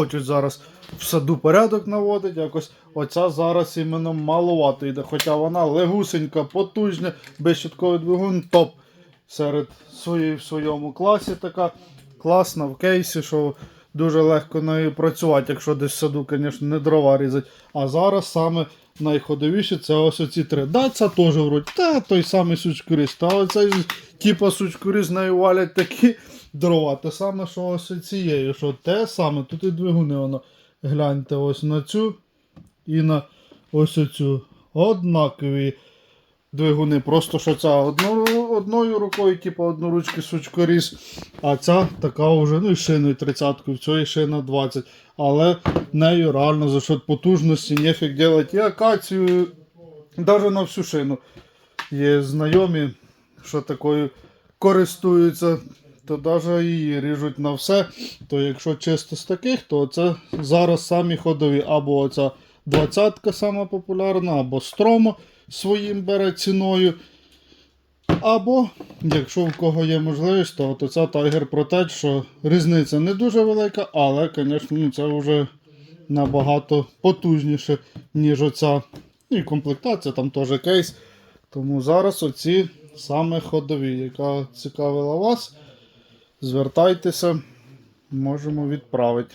хочуть зараз в саду порядок наводить, якось оця зараз іменно маловато йде. Хоча вона легусенька, потужна, безщитковий двигун, топ серед своєї в своєму класі така класна в кейсі, що дуже легко нею працювати, якщо десь в саду, звісно, не дрова різать. А зараз саме найходовіше це ось оці три. Да, це теж вроді, та той самий сучкуріс. Та оцей типа сучкуріс нею валять такі дрова. Те саме, що ось цією, що те саме, тут і двигуни воно. Гляньте ось на цю і на ось оцю. Однакові двигуни. Просто що ця одно, одною рукою, типу одноручки сучкоріз, а ця така вже, ну шиною 30 в цій шина 20. Але нею реально за счет потужності нефіг делать і акацію навіть на всю шину. Є знайомі, що такою користуються, то навіть її ріжуть на все. То якщо чисто з таких, то це зараз самі ходові. Або оця двадцятка сама популярна, або стромо своїм бере ціною. Або, якщо в кого є можливість, то от ця Tiger Protect, що різниця не дуже велика, але, звісно, ну, це вже набагато потужніше, ніж оця. І комплектація там теж кейс. Тому зараз оці саме ходові, яка цікавила вас. Звертайтеся, можемо відправити.